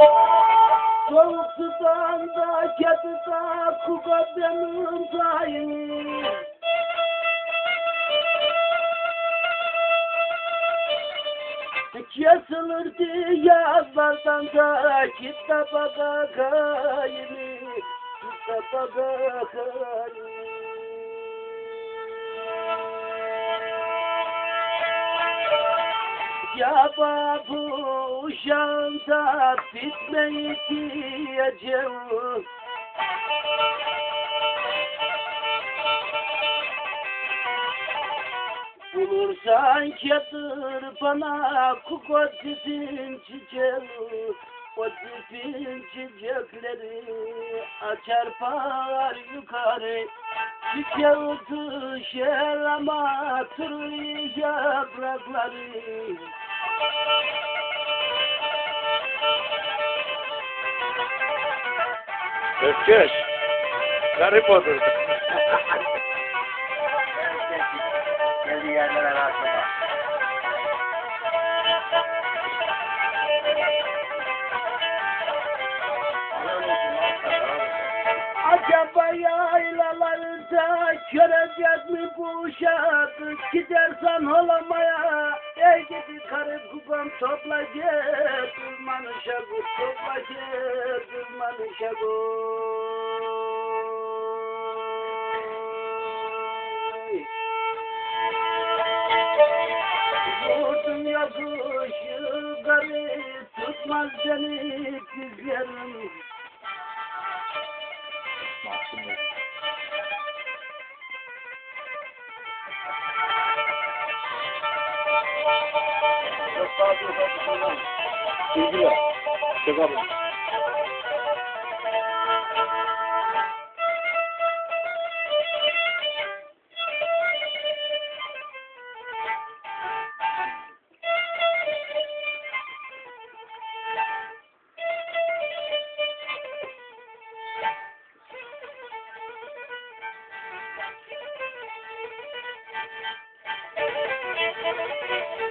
Soğuk sudan da kedi da kuka benim dayım. Kesilir diyarlardan da kitaba bakayım. Kitaba bakayım. Ya babu uşağında bitmeyi diyeceğim. Bulursan kedir bana kukotisin çiçeği. O dipin çiçekleri açar par yukarı. Çiçeği düşer ama tırı yaprakları. Ökkeş. Garip odur. Geldiği yerlere rastlamak. Acaba yaylalarda görecek mi bu uşağı? Gidersen olamaya, ey gidi karı kubam topla gel, durman uşağı topla gel, durman uşağı. Vurdum ya kuşu garip, tutmaz beni dizlerim. Mahkum Bey. Çok Thank you.